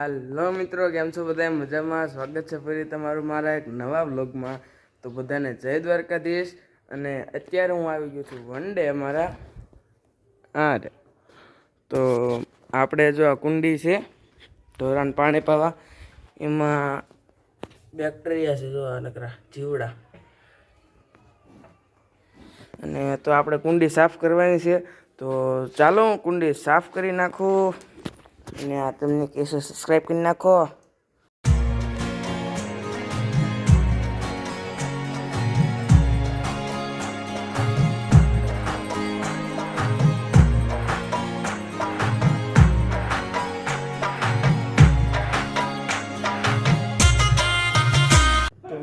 હાલો મિત્રો, કેમ છો બધા મજામાં? સ્વાગત છે ફરી તમારું મારા એક નવા બ્લોગમાં તો બધાને જય દ્વારકાધીશ. અને અત્યારે હું આવી ગયો છું વન ડે અમારા. હા રે. તો આપણે જો આ કુંડી છે ધોરણ પાણી પાવા. એમાં બેક્ટેરિયા છે જો નકરા જીવડા. અને તો આપણે કુંડી સાફ કરવાની છે. તો ચાલો હું કુંડી સાફ કરી નાખું. અને આ તમને કહેશો સબસ્ક્રાઈબ કરી નાખો.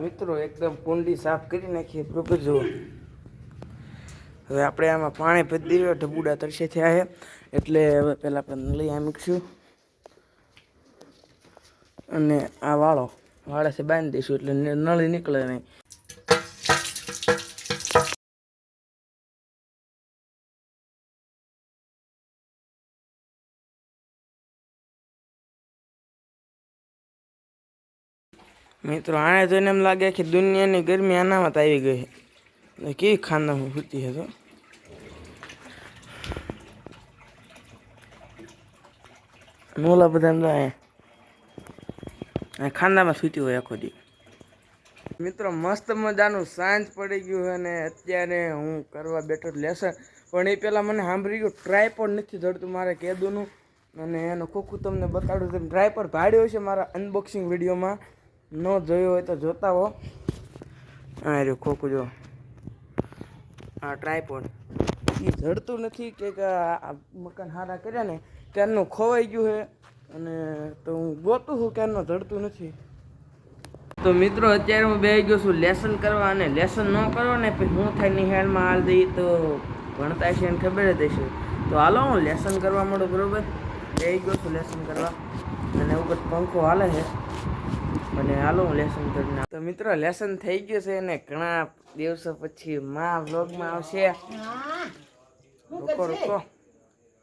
મિત્રો, એકદમ કુંડી સાફ કરી નાખીએ બરોબર જુઓ હવે આપણે આમાં પાણી ભરી દઈએ ઢબુડા તરસે થયા છે. એટલે હવે પહેલાં આપણે લઈ આ મૂકશું અને આ વાળો, વાળાથી બાંધી દઈશું એટલે નળી નીકળે નહીં. મિત્રો, આને જોઈને એમ લાગે કે દુનિયાની ગરમી આનામાં આવી ગઈ કેવી ખાંદામાં ફૂટી હતો મોલા બધા એમ અહીંયા ખાંદામાં સૂતી હોય આખો દી. મિત્રો, મસ્ત મજાનું સાંજ પડી ગયું છે અને અત્યારે હું કરવા બેઠો લેસન પણ એ પહેલાં મને સાંભળી ગયું ટ્રાય પણ નથી ધરતું મારે કેદુનું. અને એનું ખોખું તમને બતાડું છે. ટ્રાય પર ભાડ્યો છે મારા અનબોક્સિંગ વિડીયોમાં. ન જોયો હોય તો જોતા હો. હા રહ્યું ખોખું, જો. આ ટ્રાયપોડ એ જડતું નથી કે આ મકાન હારા કર્યા ને. ત્યારનું ખોવાઈ ગયું છે. અને તો હું ગોતું છું ક્યારનો જડતું નથી. તો મિત્રો અત્યારે હું બે ગયો છું લેસન કરવા અને લેસન ન કરો ને પછી હું થાય નિહાળમાં હાલ દઈ તો ભણતા છે એને ખબર જ હશે. તો હાલો હું લેસન કરવા માંડું બરોબર? બે ગયો છું લેસન કરવા અને ઉપર પંખો હાલે છે. અને હાલો હું લેસન કરીને તો મિત્રો લેસન થઈ ગયું છે અને ઘણા દિવસો પછી મા વ્લોગમાં આવશે. રોકો રોકો.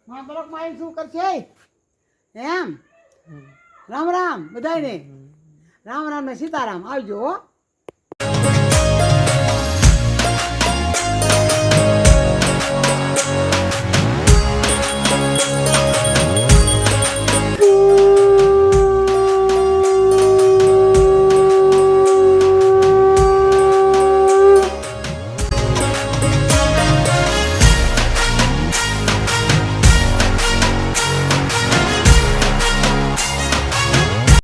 મા બ્લોગમાં આવી શું કરશે? એમ? રામ રામ બધાને રામ રામ ને સીતારામ આવજો હો.